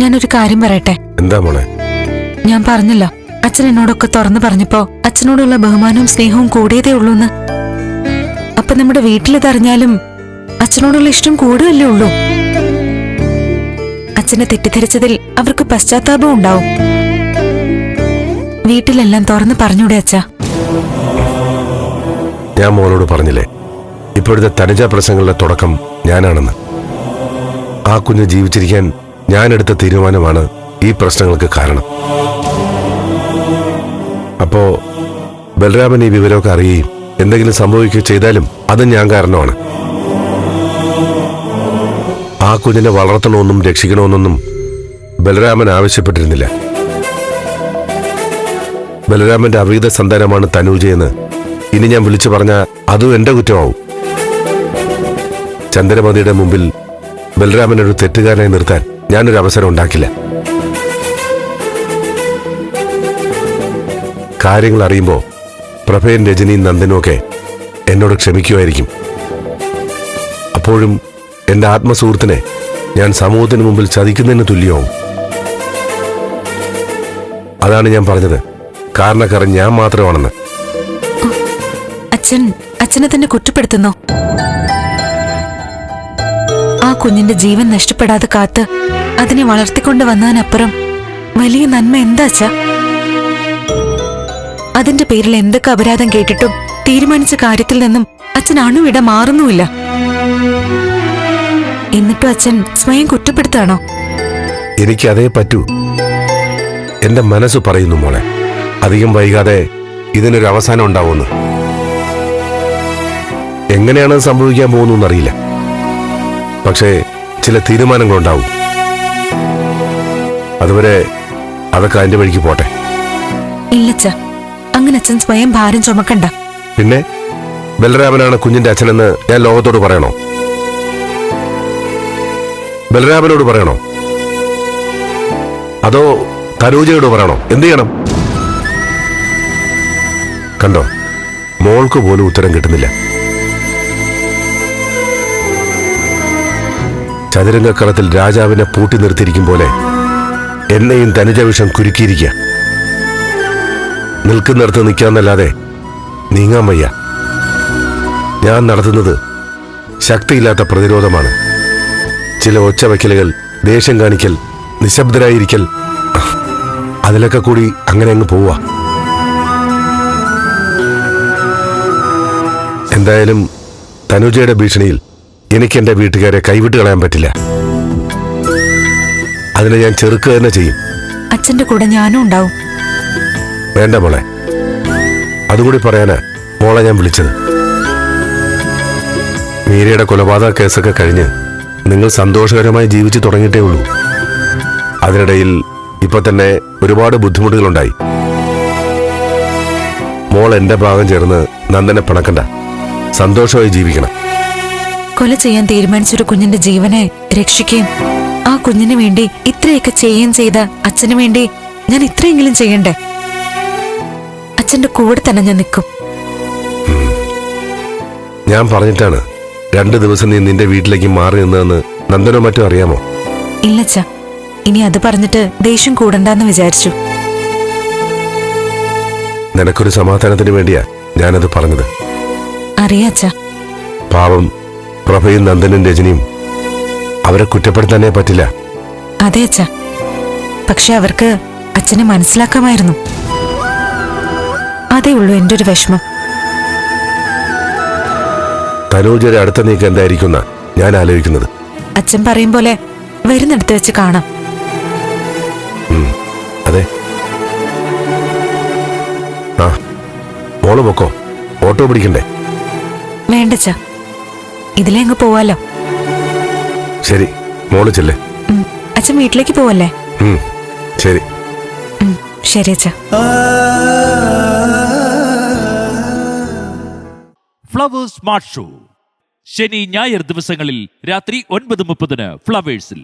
ഞാനൊരു കാര്യം പറയട്ടെ? എന്താ മോളെ? ഞാൻ പറഞ്ഞില്ല. അച്ഛൻ എന്നോടൊക്കെ തുറന്നു പറഞ്ഞപ്പോ അച്ഛനോടുള്ള ബഹുമാനവും സ്നേഹവും കൂടിയതേ ഉള്ളൂന്ന്. അപ്പൊ നമ്മുടെ വീട്ടിലിതറിഞ്ഞാലും അച്ഛനോടുള്ള ഇഷ്ടം കൂടുകയല്ലേ ഉള്ളൂ? അച്ഛനെ തെറ്റിദ്ധരിച്ചതിൽ അവർക്ക് പശ്ചാത്താപം ഉണ്ടാവും. വീട്ടിലെല്ലാം തുറന്നു പറഞ്ഞൂടെ അച്ഛ? ഞാൻ മോളോട് പറഞ്ഞില്ലേ ഇപ്പോഴത്തെ തനിജ പ്രസംഗങ്ങളുടെ തുടക്കം ഞാനാണെന്ന്. ആ കുഞ്ഞ് ജീവിച്ചിരിക്കാൻ ഞാൻ എടുത്ത തീരുമാനമാണ് ഈ പ്രശ്നങ്ങൾക്ക് കാരണം. അപ്പോ ബലരാമൻ ഈ വിവരമൊക്കെ അറിയുകയും എന്തെങ്കിലും സംഭവിക്കുകയോ ചെയ്താലും അത് ഞാൻ കാരണമാണ്. ആ കുഞ്ഞിനെ വളർത്തണമെന്നും രക്ഷിക്കണമെന്നൊന്നും ബലരാമൻ ആവശ്യപ്പെട്ടിരുന്നില്ല. ബലരാമന്റെ അവീത സന്താനമാണ് തനൂജയെന്ന് ഇനി ഞാൻ വിളിച്ചു പറഞ്ഞ അതും എന്റെ കുറ്റമാവും. ചന്ദ്രമതിയുടെ മുമ്പിൽ ബലരാമൻ ഒരു തെറ്റുകാരനായി നിർത്താൻ ഞാനൊരു അവസരം ഉണ്ടാക്കില്ല. കാര്യങ്ങൾ അറിയുമ്പോൾ പ്രഭയും രജനിയും നന്ദനുമൊക്കെ എന്നോട് ക്ഷമിക്കുമായിരിക്കും. അപ്പോഴും എന്റെ ആത്മസുഹൃത്തിനെ ഞാൻ സമൂഹത്തിന് മുമ്പിൽ ചതിക്കുന്നതിന് തുല്യവും അതാണ് ഞാൻ പറഞ്ഞത്. കാരണക്കാരൻ ഞാൻ മാത്രമാണെന്ന്. അച്ഛൻ അച്ഛനെ തന്നെ കുറ്റപ്പെടുത്തുന്നോ. ആ കുഞ്ഞിന്റെ ജീവൻ നഷ്ടപ്പെടാതെ കാത്ത് അതിനെ വളർത്തിക്കൊണ്ട് വന്നതിനപ്പുറം വലിയ നന്മ എന്താച്ച അതിന്റെ പേരിൽ എന്തൊക്കെ അപരാധം കേട്ടിട്ടും തീരുമാനിച്ച കാര്യത്തിൽ നിന്നും അച്ഛൻ അണുവിട മാറുന്നുമില്ല. എന്നിട്ടും അച്ഛൻ സ്വയം കുറ്റപ്പെടുത്താണോ? എനിക്ക് അതേ പറ്റൂ. എന്റെ മനസ്സ് പറയുന്നു മോളെ. അധികം വൈകാതെ ഇതിനൊരു അവസാനം ഉണ്ടാവുമെന്ന്. എങ്ങനെയാണ് സംഭവിക്കാൻ പോകുന്നു അറിയില്ല പക്ഷേ ചില തീരുമാനങ്ങളുണ്ടാവും. അതുവരെ അതൊക്കെ അതിന്റെ വഴിക്ക് പോട്ടെ. ഇല്ലച്ച അങ്ങനെ അച്ഛൻ സ്വയം ഭാരം ചുമക്കണ്ട. പിന്നെ ബലരാമനാണ് കുഞ്ഞിന്റെ അച്ഛനെന്ന് ഞാൻ ലോകത്തോട് പറയണോ? ബലരാമനോട് പറയണോ? അതോ തനൂജയോട് പറയണോ? എന്ത് ചെയ്യണം? കണ്ടോ മോൾക്ക് പോലും ഉത്തരം കിട്ടുന്നില്ല. ചതുരംഗക്കളത്തിൽ രാജാവിനെ പൂട്ടി നിർത്തിയിരിക്കും പോലെ എന്നെയും തനുജവിഷം കുരുക്കിയിരിക്ക. നിൽക്കുന്നിടത്ത് നിൽക്കാന്നല്ലാതെ നീങ്ങാൻ വയ്യ. ഞാൻ നടത്തുന്നത് ശക്തിയില്ലാത്ത പ്രതിരോധമാണ്. ചില ഒച്ചവയ്ക്കലുകൾ ദേഷ്യം കാണിക്കൽ നിശബ്ദരായിരിക്കൽ അതിലൊക്കെ കൂടി അങ്ങനെ അങ്ങ് പോവുക. എന്തായാലും തനുജയുടെ ഭീഷണിയിൽ എനിക്ക് എന്റെ വീട്ടുകാരെ കൈവിട്ട് കളയാൻ പറ്റില്ല. അതിനെ ഞാൻ ചെറുക്കുക തന്നെ ചെയ്യും. അച്ഛന്റെ കൂടെ ഞാനും ഉണ്ടാവും. വേണ്ട മോളെ. അതുകൂടി പറയാനാ മോളെ ഞാൻ വിളിച്ചത്. മീരയുടെ കൊലപാതക കേസൊക്കെ കഴിഞ്ഞ് നിങ്ങൾ സന്തോഷകരമായി ജീവിച്ചു തുടങ്ങിയിട്ടേ ഉള്ളൂ. അതിനിടയിൽ ഇപ്പൊ തന്നെ ഒരുപാട് ബുദ്ധിമുട്ടുകളുണ്ടായി. മോൾ എന്റെ ഭാഗം ചേർന്ന് നന്ദനെ പിണക്കണ്ട. സന്തോഷമായി ജീവിക്കണം. കൊല ചെയ്യാൻ തീരുമാനിച്ചൊരു കുഞ്ഞിന്റെ ജീവനെ രക്ഷിക്കുകയും ആ കുഞ്ഞിനു വേണ്ടി ഇത്രയൊക്കെ ചെയ്യുകയും ചെയ്ത അച്ഛനു വേണ്ടി ഞാൻ ഇത്രയെങ്കിലും ചെയ്യണ്ടേ? അച്ഛന്റെ കൂടെ തന്നെ ഞാൻ നിൽക്കും. ഞാൻ പറഞ്ഞിട്ടാണ് രണ്ടു ദിവസം നീ നിന്റെ വീട്ടിലേക്ക് മാറി നിന്നതെന്ന് നന്ദനോ മറ്റോ അറിയാമോ? ഇല്ലച്ച ഇനി അത് പറഞ്ഞിട്ട് ദേഷ്യം കൂടണ്ടെന്ന് വിചാരിച്ചു. നിനക്കൊരു സമാധാനത്തിന് വേണ്ടിയാ ഞാനത് പറഞ്ഞത്. അറിയാച്ച പാവം പ്രഭയും നന്ദനും രജനിയും അവരെ കുറ്റപ്പെടുത്താനേ പറ്റില്ല. അതെ അച്ഛ. പക്ഷെ അവർക്ക് അച്ഛനെ മനസ്സിലാക്കാമായിരുന്നു. അതേ ഉള്ളൂ എന്റെ ഒരു വിഷമം. തനൂജയുടെ അടുത്ത നീക്കം എന്തായിരിക്കും എന്നാ ഞാൻ ആലോചിക്കുന്നത്. അച്ഛൻ പറയും പോലെ വരുന്നിടത്ത് വെച്ച് കാണാം. അതെ. ആ മോൾ പൊക്കോ. ഓട്ടോ പിടിക്കണ്ടേ? വേണ്ടച്ച ഇതിലേ അങ്ങ് പോവാലോ. ശരി മോൾ ചെല്ലേ. അച്ഛൻ വീട്ടിലേക്ക് പോവല്ലേ? ശരി. ശരി അച്ഛ. Flowers Smart Show. ശനി ഞായർ ദിവസങ്ങളിൽ രാത്രി ഒൻപത് മുപ്പതിന് ഫ്ലവേഴ്സിൽ.